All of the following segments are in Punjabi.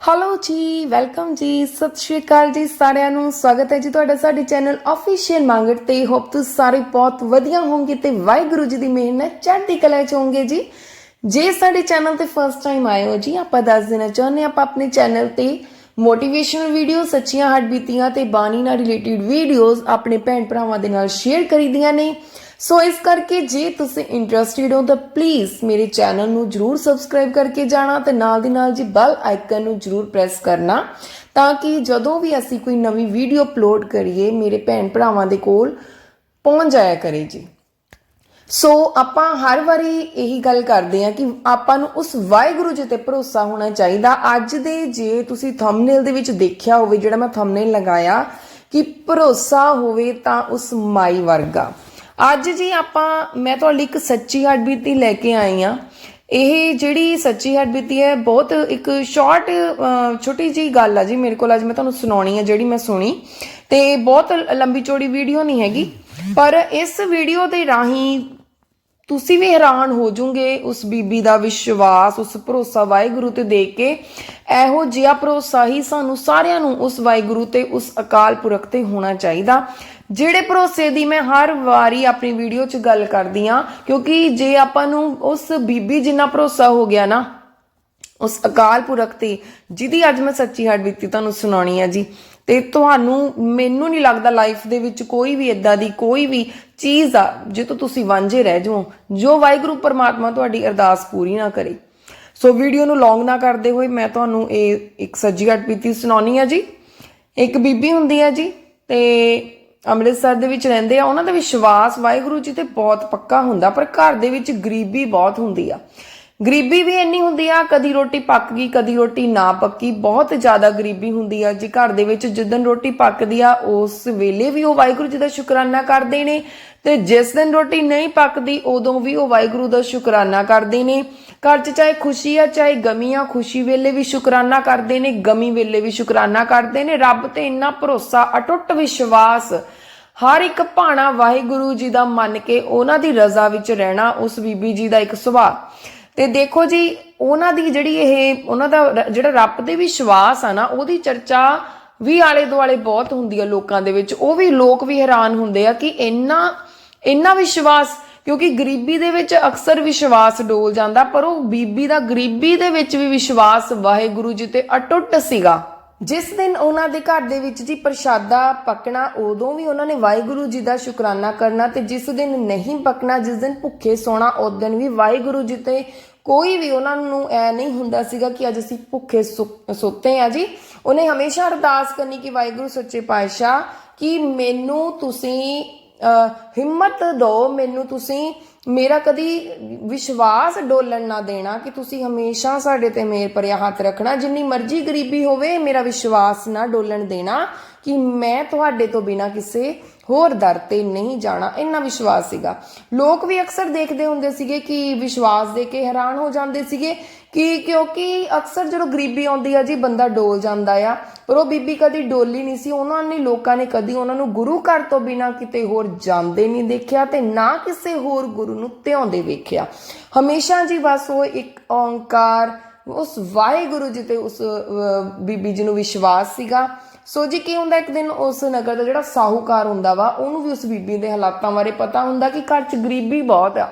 ਹੈਲੋ ਜੀ ਵੈਲਕਮ ਜੀ ਸਤਿ ਸ਼੍ਰੀ ਅਕਾਲ ਜੀ ਸਾਰਿਆਂ ਨੂੰ, ਸਵਾਗਤ ਹੈ ਜੀ ਤੁਹਾਡਾ ਸਾਡੇ ਚੈਨਲ ਅਫੀਸ਼ੀਅਲ ਮੰਗਟ ਤੇ। ਹੋਪ ਤੁਸੀਂ ਸਾਰੇ ਬਹੁਤ ਵਧੀਆ ਹੋਵੋਗੇ ਤੇ ਵਾਹਿਗੁਰੂ ਜੀ ਦੀ ਮਿਹਰ ਨਾਲ ਚੜ੍ਹਦੀ ਕਲਾ ਚ ਹੋਵੋਗੇ ਜੀ ਜੇ ਸਾਡੇ ਚੈਨਲ ਤੇ ਫਸਟ ਟਾਈਮ ਆਏ ਹੋ ਜੀ ਆਪਾਂ ਦੱਸ ਦੇਣਾ ਚਾਹੁੰਦੇ ਹਾਂ, ਆਪਾਂ ਆਪਣੇ ਚੈਨਲ ਤੇ ਮੋਟੀਵੇਸ਼ਨਲ ਵੀਡੀਓ ਸੱਚੀਆਂ ਹੱਡਬੀਤੀਆਂ ਤੇ ਬਾਣੀ ਨਾਲ ਰਿਲੇਟਡ ਵੀਡੀਓਜ਼ ਆਪਣੇ ਭੈਣ ਭਰਾਵਾਂ ਦੇ ਨਾਲ ਸ਼ੇਅਰ ਕਰੀਦੀਆਂ ਨੇ। ਸੋ ਇਸ ਕਰਕੇ ਜੇ ਤੁਸੀਂ ਇੰਟਰਸਟਿਡ ਹੋ, ਤਾਂ ਪਲੀਜ਼ ਮੇਰੇ ਚੈਨਲ ਨੂੰ ਜਰੂਰ ਸਬਸਕ੍ਰਾਈਬ ਕਰਕੇ ਜਾਣਾ ਤੇ ਨਾਲ ਦੀ ਨਾਲ ਜੀ ਬੈਲ ਆਈਕਨ ਨੂੰ ਜਰੂਰ ਪ੍ਰੈਸ ਕਰਨਾ ਤਾਂ ਕਿ ਜਦੋਂ ਵੀ ਅਸੀਂ ਕੋਈ ਨਵੀਂ ਵੀਡੀਓ ਅਪਲੋਡ ਕਰੀਏ, ਮੇਰੇ ਭੈਣ ਭਰਾਵਾਂ ਦੇ ਕੋਲ ਪਹੁੰਚ ਜਾਇਆ ਕਰੇ ਜੀ। ਸੋ ਆਪਾਂ ਹਰ ਵਾਰੀ ਇਹੀ ਗੱਲ ਕਰਦੇ ਆ ਕਿ ਆਪਾਂ ਨੂੰ ਉਸ ਵਾਹਿਗੁਰੂ ਜੀ ਤੇ ਭਰੋਸਾ ਹੋਣਾ ਚਾਹੀਦਾ। ਅੱਜ ਦੇ ਜੇ ਤੁਸੀਂ ਥੰਬਨੇਲ ਦੇ ਵਿੱਚ ਦੇਖਿਆ ਹੋਵੇ, ਜਿਹੜਾ ਮੈਂ ਥੰਬਨੇਲ ਲਗਾਇਆ, ਕਿ ਭਰੋਸਾ ਹੋਵੇ ਤਾਂ ਉਸ ਮਾਈ ਵਰਗਾ। ਅੱਜ ਜੀ ਆਪਾਂ, ਮੈਂ ਤੁਹਾਡੇ ਲਈ ਇੱਕ ਸੱਚੀ ਹੱਡਬੀਤੀ ਲੈ ਕੇ ਆਈ ਆ ਇਹ ਜਿਹੜੀ ਸੱਚੀ ਹੱਡਬੀਤੀ ਹੈ, ਬਹੁਤ ਇੱਕ ਸ਼ਾਰਟ ਛੋਟੀ ਜੀ ਗੱਲ ਆ ਜੀ ਮੇਰੇ ਕੋਲ। ਅੱਜ ਮੈਂ ਤੁਹਾਨੂੰ ਸੁਣਾਉਣੀ ਆ ਜਿਹੜੀ ਮੈਂ ਸੁਣੀ। ਤੇ ਬਹੁਤ ਲੰਬੀ ਚੌੜੀ ਵੀਡੀਓ ਨਹੀਂ ਹੈਗੀ। ਪਰ ਇਸ ਵੀਡੀਓ ਦੇ ਰਾਹੀਂ ਤੁਸੀਂ ਵੀ ਹੈਰਾਨ ਹੋ ਜਾਓਗੇ ਉਸ ਬੀਬੀ ਦਾ ਵਿਸ਼ਵਾਸ, ਉਸ ਭਰੋਸਾ ਵਾਹਿਗੁਰੂ ਤੇ ਦੇਖ ਕੇ। ਇਹੋ ਜਿਹਾ ਭਰੋਸਾ ਹੀ ਸਾਨੂੰ ਸਾਰਿਆਂ ਨੂੰ ਉਸ ਵਾਹਿਗੁਰੂ ਤੇ ਉਸ ਅਕਾਲ ਪੁਰਖ ਤੇ ਹੋਣਾ ਚਾਹੀਦਾ। ਜਿਹੜੇ ਭਰੋਸੇ ਦੀ ਮੈਂ ਹਰ ਵਾਰੀ ਆਪਣੀ ਵੀਡੀਓ 'ਚ ਗੱਲ ਕਰਦੀ ਆ ਕਿਉਂਕਿ ਜੇ ਆਪਾਂ ਨੂੰ ਉਸ ਬੀਬੀ ਜਿੰਨਾ ਭਰੋਸਾ ਹੋ ਗਿਆ ਨਾ, ਉਸ ਅਕਾਲ ਪੁਰਖ ਤੇ, ਜਿਹਦੀ ਅੱਜ ਮੈਂ ਸੱਚੀ ਹੱਡ ਬੀਤੀ ਤੁਹਾਨੂੰ ਸੁਣਾਉਣੀ ਆ ਜੀ ਤੇ ਤੁਹਾਨੂੰ ਮੈਨੂੰ ਨਹੀਂ ਲੱਗਦਾ ਲਾਈਫ ਦੇ ਵਿੱਚ ਕੋਈ ਵੀ ਇਦਾਂ ਦੀ ਕੋਈ ਵੀ ਚੀਜ਼ ਆ, ਜੇ ਤੋਂ ਤੁਸੀਂ ਵਾਂਝੇ ਰਹਿ ਜਾਓ, ਜੋ ਵਾਹਿਗੁਰੂ ਪਰਮਾਤਮਾ ਤੁਹਾਡੀ ਅਰਦਾਸ ਪੂਰੀ ਨਾ ਕਰੇ। ਸੋ ਵੀਡੀਓ ਨੂੰ ਲੌਂਗ ਨਾ ਕਰਦੇ ਹੋਏ ਮੈਂ ਤੁਹਾਨੂੰ ਇਹ ਇੱਕ ਸੱਜੀ ਹੱਡ ਬੀਤੀ ਸੁਣਾਉਣੀ ਹੈ ਜੀ। ਇੱਕ ਬੀਬੀ ਹੁੰਦੀ ਹੈ ਜੀ ਤੇ ਅੰਮ੍ਰਿਤਸਰ ਦੇ ਵਿੱਚ ਰਹਿੰਦੇ ਆ, ਉਹਨਾਂ ਦਾ ਵਿਸ਼ਵਾਸ ਵਾਹਿਗੁਰੂ ਜੀ ਤੇ ਬਹੁਤ ਪੱਕਾ ਹੁੰਦਾ, ਪਰ ਘਰ ਦੇ ਵਿੱਚ ਗਰੀਬੀ ਬਹੁਤ ਹੁੰਦੀ ਆ। ਗਰੀਬੀ ਵੀ ਇੰਨੀ ਹੁੰਦੀ ਆ, ਕਦੀ ਰੋਟੀ ਪੱਕ ਗਈ, ਕਦੀ ਰੋਟੀ ਨਾ ਪੱਕੀ। ਬਹੁਤ ਜ਼ਿਆਦਾ ਗਰੀਬੀ ਹੁੰਦੀ ਆ ਜੀ ਘਰ ਦੇ ਵਿੱਚ। ਜਿੱਦਨ ਰੋਟੀ ਪੱਕਦੀ ਆ, ਉਸ ਵੇਲੇ ਵੀ ਉਹ ਵਾਹਿਗੁਰੂ ਜੀ ਦਾ ਸ਼ੁਕਰਾਨਾ ਕਰਦੇ ਨੇ। ਤੇ ਜਿਸ ਦਿਨ ਰੋਟੀ ਨਹੀਂ ਪੱਕਦੀ, ਉਦੋਂ ਵੀ ਉਹ ਵਾਹਿਗੁਰੂ ਦਾ ਸ਼ੁਕਰਾਨਾ ਕਰਦੇ ਨੇ। ਘਰ 'ਚ ਚਾਹੇ ਖੁਸ਼ੀ ਆ, ਚਾਹੇ ਗਮੀ ਆ, ਖੁਸ਼ੀ ਵੇਲੇ ਵੀ ਸ਼ੁਕਰਾਨਾ ਕਰਦੇ ਨੇ, ਗਮੀ ਵੇਲੇ ਵੀ ਸ਼ੁਕਰਾਨਾ ਕਰਦੇ ਨੇ। ਰੱਬ ਤੇ ਇੰਨਾ ਭਰੋਸਾ, ਅਟੁੱਟ ਵਿਸ਼ਵਾਸ, ਹਰ ਇੱਕ ਭਾਣਾ ਵਾਹਿਗੁਰੂ ਜੀ ਦਾ ਮੰਨ ਕੇ ਉਹਨਾਂ ਦੀ ਰਜ਼ਾ ਵਿੱਚ ਰਹਿਣਾ ਉਸ ਬੀਬੀ ਜੀ ਦਾ ਇੱਕ ਸੁਭਾਅ। ਤੇ ਦੇਖੋ ਜੀ, ਉਹਨਾਂ ਦੀ ਜਿਹੜੀ ਇਹ, ਉਹਨਾਂ ਦਾ ਜਿਹੜਾ ਰੱਬ ਦੇ ਵਿਸ਼ਵਾਸ ਆ ਨਾ, ਉਹਦੀ ਚਰਚਾ ਵੀ ਆਲੇ ਦੁਆਲੇ ਬਹੁਤ ਹੁੰਦੀ ਆ ਲੋਕਾਂ ਦੇ ਵਿੱਚ। ਉਹ ਵੀ ਲੋਕ ਵੀ ਹੈਰਾਨ ਹੁੰਦੇ ਆ ਕਿ ਇੰਨਾ ਇੰਨਾ ਵਿਸ਼ਵਾਸ, ਕਿਉਂਕਿ ਗਰੀਬੀ ਦੇ ਵਿੱਚ ਅਕਸਰ ਵਿਸ਼ਵਾਸ ਡੋਲ ਜਾਂਦਾ, ਪਰ ਉਹ ਬੀਬੀ ਦਾ ਗਰੀਬੀ ਦੇ ਵਿੱਚ ਵੀ ਵਿਸ਼ਵਾਸ ਵਾਹਿਗੁਰੂ ਜੀ ਤੇ ਅਟੁੱਟ ਸੀਗਾ। ਜਿਸ ਦਿਨ ਉਹਨਾਂ ਦੇ ਘਰ ਦੇ ਵਿੱਚ ਜੀ ਪ੍ਰਸ਼ਾਦਾ ਪਕਣਾ, ਉਦੋਂ ਵੀ ਉਹਨਾਂ ਨੇ ਵਾਹਿਗੁਰੂ ਜੀ ਦਾ ਸ਼ੁਕਰਾਨਾ ਕਰਨਾ ਤੇ ਜਿਸ ਦਿਨ ਨਹੀਂ ਪਕਣਾ, ਜਿਸ ਦਿਨ ਭੁੱਖੇ ਸੋਣਾ, ਉਸ ਦਿਨ ਵੀ ਵਾਹਿਗੁਰੂ ਜੀ ਤੇ ਕੋਈ ਵੀ ਉਹਨਾਂ ਨੂੰ ਐ ਨਹੀਂ ਹੁੰਦਾ ਸੀਗਾ ਕਿ ਅੱਜ ਅਸੀਂ ਭੁੱਖੇ ਸੁ- ਸੁੱਤੇ ਆ ਜੀ। ਉਹਨੇ ਹਮੇਸ਼ਾ ਅਰਦਾਸ ਕਰਨੀ ਕਿ ਵਾਹਿਗੁਰੂ ਸੱਚੇ ਪਾਤਸ਼ਾਹ, ਕਿ ਮੈਨੂੰ ਤੁਸੀਂ ਹਿੰਮਤ ਦਿਓ ਮੈਨੂੰ ਤੁਸੀਂ, ਮੇਰਾ ਕਦੀ ਵਿਸ਼ਵਾਸ ਡੋਲਣ ਨਾ ਦੇਣਾ ਕਿ ਤੁਸੀਂ ਹਮੇਸ਼ਾ ਸਾਡੇ ਤੇ ਮੇਰ ਭਰਿਆ ਹੱਥ ਰੱਖਣਾ। ਜਿੰਨੀ ਮਰਜ਼ੀ ਗਰੀਬੀ ਹੋਵੇ, ਮੇਰਾ ਵਿਸ਼ਵਾਸ ਨਾ ਡੋਲਣ ਦੇਣਾ ਕਿ ਮੈਂ ਤੁਹਾਡੇ ਤੋਂ ਬਿਨਾ ਕਿਸੇ ਹੋਰ ਦਰ ਤੇ ਨਹੀਂ ਜਾਣਾ। ਇੰਨਾ ਵਿਸ਼ਵਾਸ ਸੀਗਾ। ਲੋਕ ਵੀ ਅਕਸਰ ਦੇਖਦੇ ਹੁੰਦੇ ਸੀਗੇ ਕਿ ਵਿਸ਼ਵਾਸ ਦੇ ਕੇ ਹੈਰਾਨ ਹੋ ਜਾਂਦੇ ਸੀਗੇ। ਕਿ ਕਿਉਂਕਿ ਅਕਸਰ ਜਦੋਂ ਗਰੀਬੀ ਆਉਂਦੀ ਆ ਜੀ, ਬੰਦਾ ਡੋਲ ਜਾਂਦਾ ਆ। ਪਰ ਉਹ ਬੀਬੀ ਕਦੀ ਡੋਲੀ ਨਹੀਂ ਸੀ, ਉਹਨਾਂ ਨੇ ਲੋਕਾਂ ਨੇ ਕਦੀ ਉਹਨਾਂ ਨੂੰ ਗੁਰੂ ਘਰ ਤੋਂ ਬਿਨਾ ਕਿਤੇ ਹੋਰ ਜਾਂਦੇ ਨਹੀਂ ਦੇਖਿਆ ਤੇ ਨਾ ਕਿਸੇ ਹੋਰ ਗੁਰੂ ਨੂੰ ਧਿਆਉਂਦੇ ਵੇਖਿਆ। ਹਮੇਸ਼ਾ ਜੀ ਬਸ ਉਹ ਇੱਕ ਓੰਕਾਰ, ਉਸ ਵਾਹਿਗੁਰੂ ਜੀ ਤੇ ਉਸ ਬੀਬੀ ਜੀ ਨੂੰ ਵਿਸ਼ਵਾਸ ਸੀਗਾ। ਸੋ ਜੀ ਕੀ ਹੁੰਦਾ, ਇੱਕ ਦਿਨ ਉਸ ਨਗਰ ਦਾ ਜਿਹੜਾ ਸਾਹੂਕਾਰ ਹੁੰਦਾ ਵਾ, ਉਹਨੂੰ ਵੀ ਉਸ ਬੀਬੀ ਦੇ ਹਾਲਾਤਾਂ ਬਾਰੇ ਪਤਾ ਹੁੰਦਾ ਕਿ ਘਰ 'ਚ ਗਰੀਬੀ ਬਹੁਤ ਆ।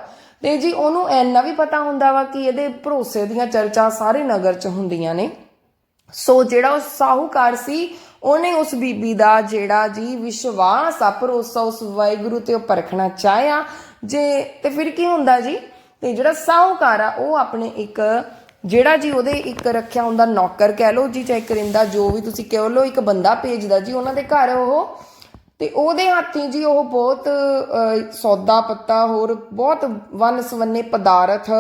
ਤੇ ਜੀ ਉਹਨੂੰ ਐਨਾ ਵੀ ਪਤਾ ਹੁੰਦਾ ਵਾ ਕਿ ਇਹਦੇ ਭਰੋਸੇ ਦੀਆਂ ਚਰਚਾ ਸਾਰੇ ਨਗਰ 'ਚ ਹੁੰਦੀਆਂ ਨੇ। ਸੋ ਜਿਹੜਾ ਉਹ ਸਾਹੂਕਾਰ ਸੀ, ਉਹਨੇ ਉਸ ਬੀਬੀ ਦਾ ਜਿਹੜਾ ਜੀ ਵਿਸ਼ਵਾਸ ਆ, ਭਰੋਸਾ ਉਸ ਵਾਹਿਗੁਰੂ ਤੇ ਉਹ ਪਰਖਣਾ ਚਾਹਿਆ। ਜੇ ਤੇ ਫਿਰ ਕੀ ਹੁੰਦਾ ਜੀ? ਤੇ ਜਿਹੜਾ ਸਾਹੂਕਾਰ ਆ, ਉਹ ਆਪਣੇ ਇੱਕ ਜਿਹੜਾ ਜੀ ਉਹਦੇ ਇੱਕ ਰੱਖਿਆ ਹੁੰਦਾ ਨੌਕਰ ਕਹਿ ਲਓ ਜੀ, ਚਾਹੇ ਕਰਿੰਦਾ ਜੋ ਵੀ ਤੁਸੀਂ ਕਹਿ ਲਓ, ਇੱਕ ਬੰਦਾ ਭੇਜਦਾ ਜੀ, ਉਹਨਾਂ ਦੇ ਘਰ ਉਹ ਤੇ ਉਹਦੇ ਹੱਥੀਂ ਜੀ ਉਹ ਬਹੁਤ ਸੌਦਾ ਪੱਤਾ, ਹੋਰ ਬਹੁਤ ਵਨ ਸਵੰਨੇ ਪਦਾਰਥ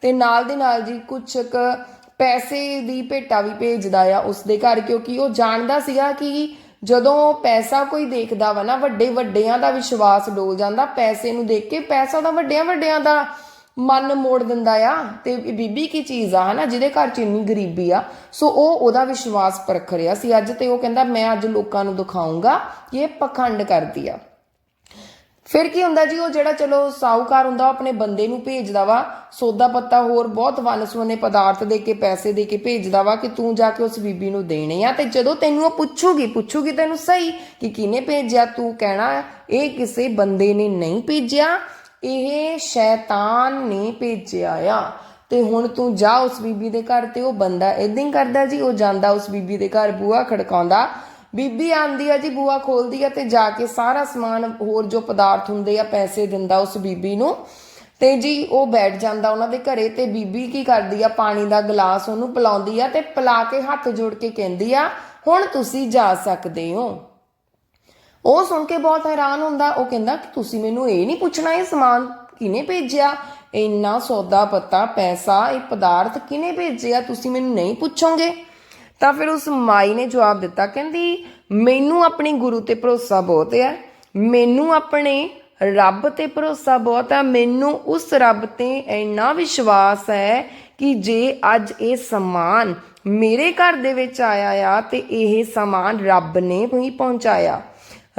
ਤੇ ਨਾਲ ਦੇ ਨਾਲ ਜੀ ਕੁਛ ਕੁ ਪੈਸੇ ਦੀ ਭੇਟਾ ਵੀ ਭੇਜਦਾ ਆ ਉਸ ਦੇ ਘਰ, ਕਿਉਂਕਿ ਉਹ ਜਾਣਦਾ ਸੀਗਾ ਕਿ ਜਦੋਂ ਪੈਸਾ ਕੋਈ ਦੇਖਦਾ ਵਾ ਨਾ ਵੱਡੇ ਵੱਡਿਆਂ ਦਾ ਵਿਸ਼ਵਾਸ ਡੋਲ ਜਾਂਦਾ, ਪੈਸੇ ਨੂੰ ਦੇਖ ਕੇ ਪੈਸਾ ਤਾਂ ਵੱਡਿਆਂ ਵੱਡਿਆਂ ਦਾ ਮਨ ਮੋੜ ਦਿੰਦਾ ਆ ਤੇ ਬੀਬੀ ਕੀ ਚੀਜ਼ ਆ, ਹਨਾ, ਜਿਹਦੇ ਘਰ ਚ ਇੰਨੀ ਗਰੀਬੀ ਆ, ਸੋ ਉਹ ਉਹਦਾ ਵਿਸ਼ਵਾਸ ਪਰਖ ਰਿਹਾ ਸੀ। ਅੱਜ ਤੇ ਉਹ ਕਹਿੰਦਾ, ਮੈਂ ਅੱਜ ਲੋਕਾਂ ਨੂੰ ਦਿਖਾਉਂਗਾ ਕਿ ਇਹ ਪਖੰਡ ਕਰਦੀ ਆ। ਫਿਰ ਕੀ ਹੁੰਦਾ ਜੀ, ਉਹ ਜਿਹੜਾ ਚਲੋ ਸਾਹੂਕਾਰ ਹੁੰਦਾ, ਉਹ ਆਪਣੇ ਬੰਦੇ ਨੂੰ ਭੇਜਦਾ ਵਾ, ਸੌਦਾ ਪੱਤਾ ਹੋਰ ਬਹੁਤ ਵਨਸਵਨੇ ਪਦਾਰਥ ਦੇ ਕੇ, ਪੈਸੇ ਦੇ ਕੇ ਭੇਜਦਾ ਵਾ ਕਿ ਤੂੰ ਜਾ ਕੇ ਉਸ ਬੀਬੀ ਨੂੰ ਦੇਣੇ ਆ ਤੇ ਜਦੋਂ ਤੈਨੂੰ ਉਹ ਪੁੱਛੂਗੀ ਪੁੱਛੂਗੀ ਤੈਨੂੰ ਸਹੀ ਕਿ ਕਿਹਨੇ ਭੇਜਿਆ, ਤੂੰ ਕਹਿਣਾ, ਇਹ ਕਿਸੇ ਬੰਦੇ ਨੇ ਨਹੀਂ ਭੇਜਿਆ। ਇਹ ਸ਼ੈਤਾਨ ਨੇ ਭੇਜਿਆ ਆ। ਤੇ ਹੁਣ ਤੂੰ ਜਾ ਉਸ ਬੀਬੀ ਦੇ ਘਰ ਤੇ, ਉਹ ਬੰਦਾ ਇਦਾਂ ਹੀ ਕਰਦਾ ਜੀ, ਉਹ ਜਾਂਦਾ ਉਸ ਬੀਬੀ ਦੇ ਘਰ, ਬੂਹਾ ਖੜਕਾਉਂਦਾ। ਬੀਬੀ ਆਂਦੀ ਆ ਜੀ ਬੂਆ ਖੋਲਦੀ ਆ ਤੇ ਜਾ ਕੇ ਸਾਰਾ ਸਮਾਨ, ਹੋਰ ਜੋ ਪਦਾਰਥ ਹੁੰਦੇ ਆ, ਪੈਸੇ ਦਿੰਦਾ ਉਸ ਬੀਬੀ ਨੂੰ। ਤੇ ਜੀ, ਉਹ ਬੈਠ ਜਾਂਦਾ ਉਹਨਾਂ ਦੇ ਘਰੇ ਤੇ ਬੀਬੀ ਕੀ ਕਰਦੀ ਆ, ਪਾਣੀ ਦਾ ਗਲਾਸ ਉਹਨੂੰ ਪਿਲਾਉਂਦੀ ਆ ਤੇ ਪਿਲਾ ਕੇ ਹੱਥ ਜੋੜ ਕੇ ਕਹਿੰਦੀ ਆ, ਹੁਣ ਤੁਸੀਂ ਜਾ ਸਕਦੇ ਹੋ। ਉਹ ਸੁਣ ਕੇ ਬਹੁਤ ਹੈਰਾਨ ਹੁੰਦਾ, ਉਹ ਕਹਿੰਦਾ ਕਿ ਤੁਸੀਂ ਮੈਨੂੰ ਇਹ ਨਹੀਂ ਪੁੱਛਣਾ ਇਹ ਸਮਾਨ ਕਿਹਨੇ ਭੇਜਿਆ? ਇੰਨਾ ਸੌਦਾ ਪਤਾ, ਪੈਸਾ, ਇਹ ਪਦਾਰਥ ਕਿਹਨੇ ਭੇਜਿਆ? ਤੁਸੀਂ ਮੈਨੂੰ ਨਹੀਂ ਪੁੱਛੋਗੇ? ਤਾਂ ਫਿਰ ਉਸ ਮਾਈ ਨੇ ਜਵਾਬ ਦਿੱਤਾ, ਕਹਿੰਦੀ, ਮੈਨੂੰ ਆਪਣੇ ਗੁਰੂ ਤੇ ਭਰੋਸਾ ਬਹੁਤ ਹੈ। ਮੈਨੂੰ ਆਪਣੇ ਰੱਬ ਤੇ ਭਰੋਸਾ ਬਹੁਤ ਹੈ। ਮੈਨੂੰ ਉਸ ਰੱਬ ਤੇ ਇੰਨਾ ਵਿਸ਼ਵਾਸ ਹੈ ਕਿ ਜੇ ਅੱਜ ਇਹ ਸਮਾਨ ਮੇਰੇ ਘਰ ਦੇ ਵਿੱਚ ਆਇਆ ਆ ਤੇ ਇਹ ਸਮਾਨ ਰੱਬ ਨੇ ਹੀ ਪਹੁੰਚਾਇਆ।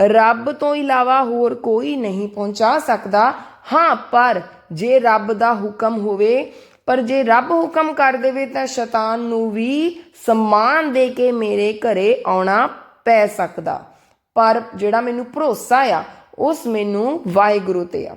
ਰੱਬ ਤੋਂ ਇਲਾਵਾ ਹੋਰ ਕੋਈ ਨਹੀਂ ਪਹੁੰਚਾ ਸਕਦਾ। ਹਾਂ, ਪਰ ਜੇ ਰੱਬ ਦਾ ਹੁਕਮ ਹੋਵੇ, ਪਰ ਜੇ ਰੱਬ ਹੁਕਮ ਕਰ ਦੇਵੇ ਤਾਂ ਸ਼ੈਤਾਨ ਨੂੰ ਵੀ ਸਮਾਨ ਦੇ ਕੇ ਮੇਰੇ ਘਰੇ ਆਉਣਾ ਪੈ ਸਕਦਾ। ਪਰ ਜਿਹੜਾ ਮੈਨੂੰ ਭਰੋਸਾ ਆ, ਉਸ ਮੈਨੂੰ ਵਾਹਿਗੁਰੂ ਤੇ ਆ।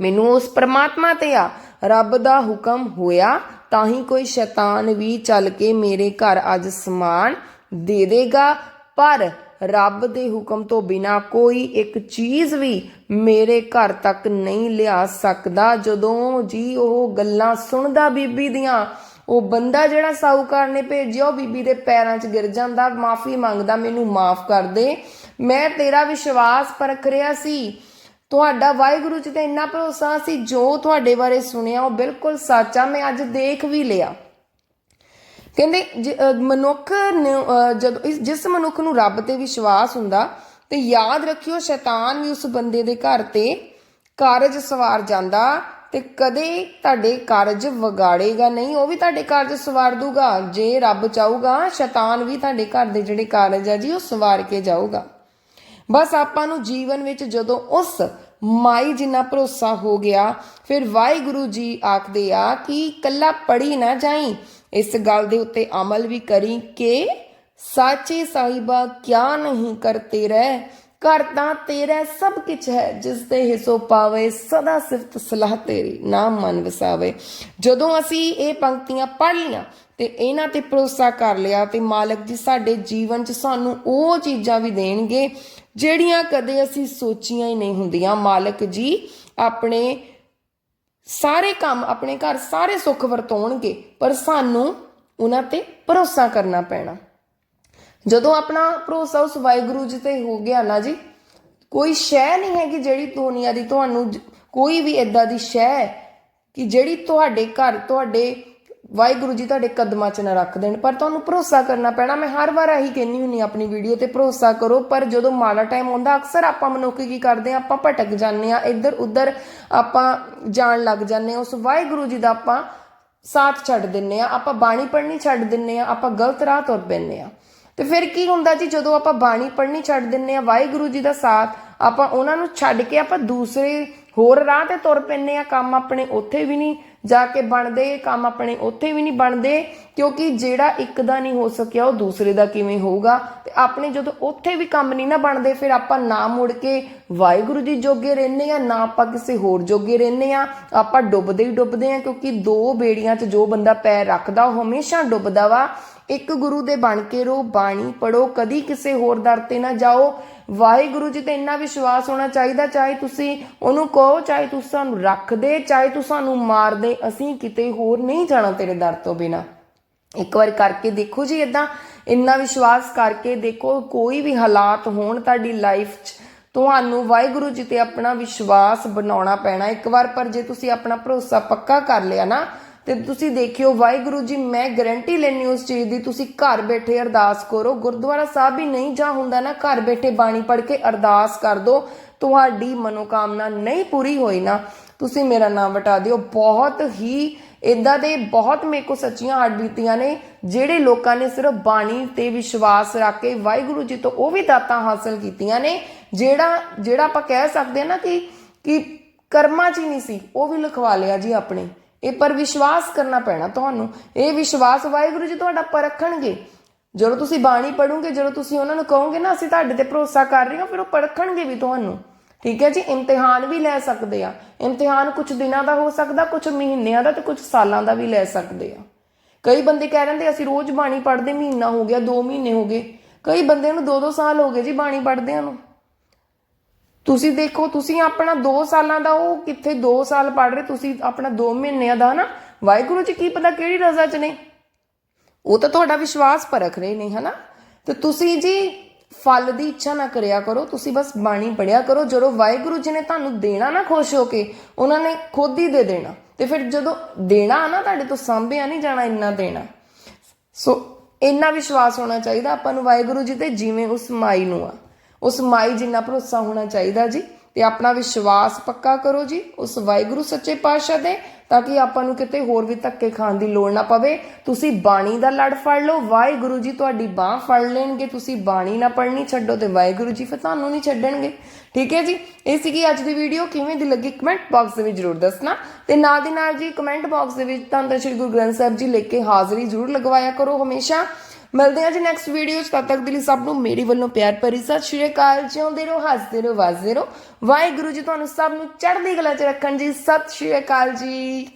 ਮੈਨੂੰ ਉਸ ਪ੍ਰਮਾਤਮਾ ਤੇ ਆ। ਰੱਬ ਦਾ ਹੁਕਮ ਹੋਇਆ ਤਾਂ ਹੀ ਕੋਈ ਸ਼ੈਤਾਨ ਵੀ ਚੱਲ ਕੇ ਮੇਰੇ ਘਰ ਅੱਜ ਸਮਾਨ ਦੇ ਦੇਗਾ। ਪਰ ਰੱਬ ਦੇ ਹੁਕਮ ਤੋਂ ਬਿਨਾ ਕੋਈ ਇੱਕ ਚੀਜ਼ ਵੀ ਮੇਰੇ ਘਰ ਤੱਕ ਨਹੀਂ ਲਿਆ ਸਕਦਾ। ਜਦੋਂ ਜੀ ਉਹ ਗੱਲਾਂ ਸੁਣਦਾ ਬੀਬੀ ਦੀਆਂ, ਉਹ ਬੰਦਾ ਜਿਹੜਾ ਸਾਹੂਕਾਰ ਨੇ ਭੇਜਿਆ, ਉਹ ਬੀਬੀ ਦੇ ਪੈਰਾਂ 'ਚ ਗਿਰ ਜਾਂਦਾ, ਮਾਫੀ ਮੰਗਦਾ, ਮੈਨੂੰ ਮਾਫ ਕਰ ਦੇ। ਮੈਂ ਤੇਰਾ ਵਿਸ਼ਵਾਸ ਪਰਖ ਰਿਹਾ ਸੀ। ਤੁਹਾਡਾ ਵਾਹਿਗੁਰੂ ਜੀ ਤੇ ਇੰਨਾ ਭਰੋਸਾ ਸੀ, ਜੋ ਤੁਹਾਡੇ ਬਾਰੇ ਸੁਣਿਆ, ਉਹ ਬਿਲਕੁਲ ਸੱਚ ਆ, ਮੈਂ ਅੱਜ ਦੇਖ ਵੀ ਲਿਆ। ਕਹਿੰਦੇ ਜ- ਮਨੁੱਖ ਨੂੰ, ਅਹ ਜਦੋਂ ਜਿਸ ਮਨੁੱਖ ਨੂੰ ਰੱਬ ਤੇ ਵਿਸ਼ਵਾਸ ਹੁੰਦਾ ਤੇ ਯਾਦ ਰੱਖਿਓ ਸ਼ੈਤਾਨ ਵੀ ਉਸ ਬੰਦੇ ਦੇ ਘਰ ਤੇ ਕਾਰਜ ਸਵਾਰ ਜਾਂਦਾ ਤੇ ਕਦੇ ਤੁਹਾਡੇ ਕਾਰਜ ਵਿਗਾੜੇਗਾ ਨਹੀਂ ਉਹ ਵੀ ਤੁਹਾਡੇ ਕਾਰਜ ਸਵਾਰ ਦੂਗਾ। ਜੇ ਰੱਬ ਚਾਹੂਗਾ ਸ਼ੈਤਾਨ ਵੀ ਤੁਹਾਡੇ ਘਰ ਦੇ ਜਿਹੜੇ ਕਾਰਜ ਆ ਜੀ ਉਹ ਸਵਾਰ ਕੇ ਜਾਊਗਾ। ਬਸ ਆਪਾਂ ਨੂੰ ਜੀਵਨ ਵਿੱਚ ਜਦੋਂ ਉਸ ਮਾਈ ਜਿੰਨਾ ਭਰੋਸਾ ਹੋ ਗਿਆ ਫਿਰ ਵਾਹਿਗੁਰੂ ਜੀ ਆਖਦੇ ਆ ਕਿ ਕੱਲਾ ਪੜੀ ਨਾ ਜਾਈ ਇਸ ਗੱਲ ਦੇ ਉੱਤੇ ਅਮਲ ਵੀ ਕਰੀ ਕਿ ਸਾਚੇ ਸਾਹਿਬਾ ਕਿਆ ਨਹੀਂ ਕਰਤੇ ਰਹਿ? ਘਰ ਤਾਂ ਤੇਰਾ ਸਭ ਕੁਝ ਹੈ ਜਿਸ ਤੇ ਹਿਸੋ ਪਾਵੇ ਸਦਾ ਸਿਫਤ ਸਲਾਹ ਤੇਰੀ, ਨਾਮ ਮਨ ਵਸਾਵੇ। ਜਦੋਂ ਅਸੀਂ ਇਹ ਪੰਕਤੀਆਂ ਪੜ੍ਹ ਲੀਆਂ ਤੇ ਇਹਨਾਂ ਤੇ ਭਰੋਸਾ ਕਰ ਲਿਆ ਤੇ ਮਾਲਕ ਜੀ ਸਾਡੇ ਜੀਵਨ 'ਚ ਸਾਨੂੰ ਉਹ ਚੀਜ਼ਾਂ ਵੀ ਦੇਣਗੇ, ਜਿਹੜੀਆਂ ਕਦੇ ਅਸੀਂ ਸੋਚੀਆਂ ਹੀ ਨਹੀਂ ਹੁੰਦੀਆਂ। ਮਾਲਕ ਜੀ ਆਪਣੇ ਸਾਰੇ ਕੰਮ ਆਪਣੇ ਘਰ ਸਾਰੇ ਸੁੱਖ ਵਰਤੋਣਗੇ, ਪਰ ਸਾਨੂੰ ਉਹਨਾਂ ਤੇ ਭਰੋਸਾ ਕਰਨਾ ਪੈਣਾ। ਜਦੋਂ ਆਪਣਾ ਭਰੋਸਾ ਉਸ ਵਾਹਿਗੁਰੂ ਜੀ ਤੇ ਹੋ ਗਿਆ ਨਾ ਜੀ, ਕੋਈ ਸ਼ੈ ਨਹੀਂ ਹੈ ਕਿ ਜਿਹੜੀ ਦੁਨੀਆ ਦੀ, ਤੁਹਾਨੂੰ ਕੋਈ ਵੀ ਇਦਾਂ ਦੀ ਸ਼ੈ ਹੈ ਕਿ ਜਿਹੜੀ ਤੁਹਾਡੇ ਘਰ, ਤੁਹਾਡੇ ਵਾਹਿਗੁਰੂ ਜੀ ਤੁਹਾਡੇ ਕਦਮਾਂ 'ਚ ਨਾ ਰੱਖ ਦੇਣ, ਪਰ ਤੁਹਾਨੂੰ ਭਰੋਸਾ ਕਰਨਾ ਪੈਣਾ। ਮੈਂ ਹਰ ਵਾਰ ਇਹੀ ਕਹਿੰਨੀ ਹੁੰਨੀ ਆਪਣੀ ਵੀਡੀਓ ਤੇ, ਭਰੋਸਾ ਕਰੋ, ਪਰ ਜਦੋਂ ਮਾੜਾ ਟਾਈਮ ਆਉਂਦਾ, ਅਕਸਰ ਆਪਾਂ ਮਨੁੱਖ ਕੀ ਕਰਦੇ ਆ ਆਪਾਂ ਭਟਕ ਜਾਂਦੇ ਆ ਇੱਧਰ ਉੱਧਰ ਆਪਾਂ ਜਾਣ ਲੱਗ ਜਾਂਦੇ ਆ ਉਸ ਵਾਹਿਗੁਰੂ ਜੀ ਦਾ ਆਪਾਂ ਸਾਥ ਛੱਡ ਦਿੰਨੇ ਆ ਆਪਾਂ ਬਾਣੀ ਪੜ੍ਹਨੀ ਛੱਡ ਦਿੰਨੇ ਆ ਆਪਾਂ ਗਲਤ ਰਾਹ ਤੁਰ ਪੈਂਦੇ ਆ ਤੇ ਫਿਰ ਕੀ ਹੁੰਦਾ ਜੀ, ਜਦੋਂ ਆਪਾਂ ਬਾਣੀ ਪੜ੍ਹਨੀ ਛੱਡ ਦਿੰਨੇ ਆ ਵਾਹਿਗੁਰੂ ਜੀ ਦਾ ਸਾਥ ਆਪਾਂ ਉਹਨਾਂ ਨੂੰ ਛੱਡ ਕੇ ਆਪਾਂ ਦੂਸਰੇ ਹੋਰ ਰਾਹ ਤੇ ਤੁਰ ਪੈਂਦੇ ਆ ਕੰਮ ਆਪਣੇ ਉੱਥੇ ਵੀ ਨਹੀਂ ਜਾ ਕੇ ਬਣਦੇ, ਕੰਮ ਆਪਣੇ ਉੱਥੇ ਵੀ ਨਹੀਂ ਬਣਦੇ, ਕਿਉਂਕਿ ਜਿਹੜਾ ਇੱਕ ਦਾ ਨਹੀਂ ਹੋ ਸਕਿਆ, ਉਹ ਦੂਸਰੇ ਦਾ ਕਿਵੇਂ ਹੋਊਗਾ? ਤੇ ਆਪਣੇ ਜਦੋਂ ਉੱਥੇ ਵੀ ਕੰਮ ਨਹੀਂ ਨਾ ਬਣਦੇ, ਫਿਰ ਆਪਾਂ ਨਾ ਮੁੜ ਕੇ ਵਾਹਿਗੁਰੂ ਜੀ ਜੋਗੇ ਰਹਿੰਦੇ ਆ ਨਾ ਆਪਾਂ ਕਿਸੇ ਹੋਰ ਜੋਗੇ ਰਹਿੰਦੇ ਆ ਆਪਾਂ ਡੁੱਬਦੇ ਹੀ ਡੁੱਬਦੇ ਆ ਕਿਉਂਕਿ ਦੋ ਬੇੜੀਆਂ 'ਚ ਜੋ ਬੰਦਾ ਪੈਰ ਰੱਖਦਾ, ਉਹ ਹਮੇਸ਼ਾ ਡੁੱਬਦਾ ਵਾ। ਇੱਕ ਗੁਰੂ ਦੇ ਬਣ ਕੇ ਰੋ ਬਾਣੀ ਪੜੋ ਕਦੀ ਕਿਸੇ ਹੋਰ ਦਰ ਤੇ ਨਾ ਜਾਓ। ਵਾਹਿਗੁਰੂ ਜੀ ਤੇ ਇੰਨਾ ਵਿਸ਼ਵਾਸ ਹੋਣਾ ਚਾਹੀਦਾ, ਚਾਹੇ ਤੁਸੀਂ ਉਹਨੂੰ ਕਹੋ, ਚਾਹੇ ਤੁਸੀਂ ਸਾਨੂੰ ਰੱਖ ਦੇ ਚਾਹੇ ਤੁਸੀਂ ਸਾਨੂੰ ਮਾਰ ਦੇ ਅਸੀਂ ਕਿਤੇ ਹੋਰ ਨਹੀਂ ਜਾਣਾ ਤੇਰੇ ਦਰ ਤੋਂ ਬਿਨਾ। ਇੱਕ ਵਾਰ ਕਰਕੇ ਦੇਖੋ ਜੀ ਇਦਾਂ ਇੰਨਾ ਵਿਸ਼ਵਾਸ ਕਰਕੇ ਦੇਖੋ, ਕੋਈ ਵੀ ਹਾਲਾਤ ਹੋਣ ਤੁਹਾਡੀ ਲਾਈਫ 'ਚ, ਤੁਹਾਨੂੰ ਵਾਹਿਗੁਰੂ ਜੀ ਤੇ ਆਪਣਾ ਵਿਸ਼ਵਾਸ ਬਣਾਉਣਾ ਪੈਣਾ। ਇੱਕ ਵਾਰ ਪਰ ਜੇ ਤੁਸੀਂ ਆਪਣਾ ਭਰੋਸਾ ਪੱਕਾ ਕਰ ਲਿਆ ਨਾ ਤੇ ਤੁਸੀਂ ਦੇਖਿਓ, ਵਾਹਿਗੁਰੂ ਜੀ, ਮੈਂ ਗਾਰੰਟੀ ਲੈਣੀ ਉਸ ਚੀਜ਼ ਦੀ, ਤੁਸੀਂ ਘਰ ਬੈਠੇ ਅਰਦਾਸ ਕਰੋ। ਗੁਰਦੁਆਰਾ ਸਾਹਿਬ ਵੀ ਨਹੀਂ ਜਾ ਹੁੰਦਾ ਨਾ, ਘਰ ਬੈਠੇ ਬਾਣੀ ਪੜ੍ਹ ਕੇ ਅਰਦਾਸ ਕਰ ਦਿਓ ਤੁਹਾਡੀ ਮਨੋਕਾਮਨਾ ਨਹੀਂ ਪੂਰੀ ਹੋਈ ਨਾ, ਤੁਸੀਂ ਮੇਰਾ ਨਾਮ ਵਟਾ ਦਿਓ। ਬਹੁਤ ਹੀ ਇਦਾਂ ਦੇ, ਬਹੁਤ ਮੇਰੇ ਕੋ ਸੱਚੀਆਂ ਹੱਡ ਬੀਤੀਆਂ ਨੇ, ਜਿਹੜੇ ਲੋਕਾਂ ਨੇ ਸਿਰਫ ਬਾਣੀ ਤੇ ਵਿਸ਼ਵਾਸ ਰੱਖ ਕੇ ਵਾਹਿਗੁਰੂ ਜੀ ਤੋਂ ਉਹ ਵੀ ਦਾਤਾਂ ਹਾਸਲ ਕੀਤੀਆਂ ਨੇ, ਜਿਹੜਾ ਜਿਹੜਾ ਆਪਾਂ ਕਹਿ ਸਕਦੇ ਹਾਂ ਨਾ ਕਿ ਕਿ ਕਰਮਾਂ 'ਚ ਹੀ ਨਹੀਂ ਸੀ, ਉਹ ਵੀ ਲਿਖਵਾ ਲਿਆ ਜੀ ਆਪਣੇ। ਇਹ ਪਰ ਵਿਸ਼ਵਾਸ ਕਰਨਾ ਪੈਣਾ ਤੁਹਾਨੂੰ। ਇਹ ਵਿਸ਼ਵਾਸ ਵਾਹਿਗੁਰੂ ਜੀ ਤੁਹਾਡਾ ਪਰਖਣਗੇ ਜਦੋਂ ਤੁਸੀਂ ਬਾਣੀ ਪੜੋਗੇ ਜਦੋਂ ਤੁਸੀਂ ਉਹਨਾਂ ਨੂੰ ਕਹੋਗੇ ਨਾ, ਅਸੀਂ ਤੁਹਾਡੇ ਤੇ ਭਰੋਸਾ ਕਰ ਰਹੇ ਹਾਂ, ਫਿਰ ਉਹ ਪਰਖਣਗੇ ਵੀ ਤੁਹਾਨੂੰ। ਠੀਕ ਹੈ ਜੀ? ਇਮਤਿਹਾਨ ਵੀ ਲੈ ਸਕਦੇ ਆ। ਇਮਤਿਹਾਨ ਕੁਝ ਦਿਨਾਂ ਦਾ ਹੋ ਸਕਦਾ ਕੁਝ ਮਹੀਨਿਆਂ ਦਾ ਤੇ ਕੁਝ ਸਾਲਾਂ ਦਾ ਵੀ ਲੈ ਸਕਦੇ ਆ। ਕਈ ਬੰਦੇ ਕਹਿ ਰਹਿੰਦੇ ਅਸੀਂ ਰੋਜ਼ ਬਾਣੀ ਪੜ੍ਹਦੇ, ਮਹੀਨਾ ਹੋ ਗਿਆ 2 ਮਹੀਨੇ ਹੋ ਗਏ। ਕਈ ਬੰਦੇ ਨੂੰ 2-2 ਸਾਲ ਹੋ ਗਏ ਜੀ ਬਾਣੀ ਪੜ੍ਹਦਿਆਂ ਨੂੰ। ਤੁਸੀਂ ਦੇਖੋ, ਤੁਸੀਂ ਆਪਣਾ 2 ਸਾਲਾਂ ਦਾ, ਉਹ ਕਿੱਥੇ 2 ਸਾਲ ਪੜ੍ਹ ਰਹੇ, ਤੁਸੀਂ ਆਪਣਾ 2 ਮਹੀਨਿਆਂ ਦਾ ਨਾ, ਵਾਹਿਗੁਰੂ ਜੀ ਕੀ ਪਤਾ ਕਿਹੜੀ ਰਜ਼ਾ 'ਚ ਨੇ। ਉਹ ਤਾਂ ਤੁਹਾਡਾ ਵਿਸ਼ਵਾਸ ਪਰਖ ਰਹੇ ਨੇ, ਹਨਾ? ਤੇ ਤੁਸੀਂ ਜੀ ਫਲ ਦੀ ਇੱਛਾ ਨਾ ਕਰਿਆ ਕਰੋ, ਤੁਸੀਂ ਬਸ ਬਾਣੀ ਪੜਿਆ ਕਰੋ, ਜਦੋਂ ਵਾਹਿਗੁਰੂ ਜੀ ਨੇ ਤੁਹਾਨੂੰ ਦੇਣਾ ਨਾ ਖੁਸ਼ ਹੋ ਕੇ, ਉਹਨਾਂ ਨੇ ਖੁਦ ਹੀ ਦੇ ਦੇਣਾ। ਤੇ ਫਿਰ ਜਦੋਂ ਦੇਣਾ ਨਾ ਤੁਹਾਡੇ ਤੋਂ, ਸਾਂਭਿਆ ਨਹੀਂ ਜਾਣਾ ਇੰਨਾ ਦੇਣਾ। ਸੋ, ਇੰਨਾ ਵਿਸ਼ਵਾਸ ਹੋਣਾ ਚਾਹੀਦਾ ਆਪਾਂ ਨੂੰ ਵਾਹਿਗੁਰੂ ਜੀ ਤੇ, ਜਿਵੇਂ ਉਸ ਮਾਈ ਨੂੰ ਆ। ਉਸ ਮਾਈ ਜਿੰਨਾ ਭਰੋਸਾ ਹੋਣਾ ਚਾਹੀਦਾ ਜੀ ਤੇ ਆਪਣਾ ਵਿਸ਼ਵਾਸ ਪੱਕਾ ਕਰੋ ਜੀ, ਉਸ ਵਾਹਿਗੁਰੂ ਸੱਚੇ ਪਾਤਸ਼ਾਹ ਦੇ, ਤਾਂ ਕਿ ਆਪਾਂ ਨੂੰ ਕਿਤੇ ਹੋਰ ਵੀ ਧੱਕੇ ਖਾਣ ਦੀ ਲੋੜ ਨਾ ਪਵੇ। ਤੁਸੀਂ ਬਾਣੀ ਦਾ ਲੜ ਫੜ ਲਓ, ਵਾਹਿਗੁਰੂ ਜੀ ਤੁਹਾਡੀ ਬਾਹ ਫੜ ਲੈਣਗੇ, ਤੁਸੀਂ ਬਾਣੀ ਨਾ ਪੜਨੀ ਛੱਡੋ ਤੇ ਵਾਹਿਗੁਰੂ ਜੀ ਫਿਰ ਤੁਹਾਨੂੰ ਨਹੀਂ ਛੱਡਣਗੇ। ਠੀਕ ਹੈ ਜੀ? ਇਹ ਸੀਗੀ ਅੱਜ ਦੀ ਵੀਡੀਓ ਕਿਵੇਂ ਦੀ ਲੱਗੀ ਕਮੈਂਟ ਬਾਕਸ ਦੇ ਵਿੱਚ ਜ਼ਰੂਰ ਦੱਸਣਾ। ਤੇ ਨਾਲ ਦੀ ਨਾਲ ਜੀ ਕਮੈਂਟ ਬਾਕਸ ਦੇ ਵਿੱਚ ਤਾਂ ਸ੍ਰੀ ਗੁਰੂ ਗ੍ਰੰਥ ਸਾਹਿਬ ਜੀ ਲੈ ਕੇ ਹਾਜ਼ਰੀ ਜ਼ਰੂਰ ਲਗਵਾਇਆ ਕਰੋ ਹਮੇਸ਼ਾ। ਮਿਲਦੇ ਹਾਂ ਜੀ ਨੈਕਸਟ ਵੀਡੀਓ 'ਚ। ਤਦ ਤੱਕ ਦੇ ਲਈ ਸਭ ਨੂੰ ਮੇਰੀ ਵੱਲੋਂ ਪਿਆਰ ਭਰੀ ਸਤਿ ਸ਼੍ਰੀ ਅਕਾਲ। ਜਿਉਂਦੇ ਰਹੋ, ਹੱਸਦੇ ਰਹੋ ਵਸਦੇ ਰਹੋ। ਵਾਹਿਗੁਰੂ ਜੀ, ਤੁਹਾਨੂੰ ਸਭ ਨੂੰ ਚੜ੍ਹਦੀ ਕਲਾ 'ਚ ਰੱਖਣ ਜੀ। ਸਤਿ ਸ਼੍ਰੀ ਅਕਾਲ ਜੀ।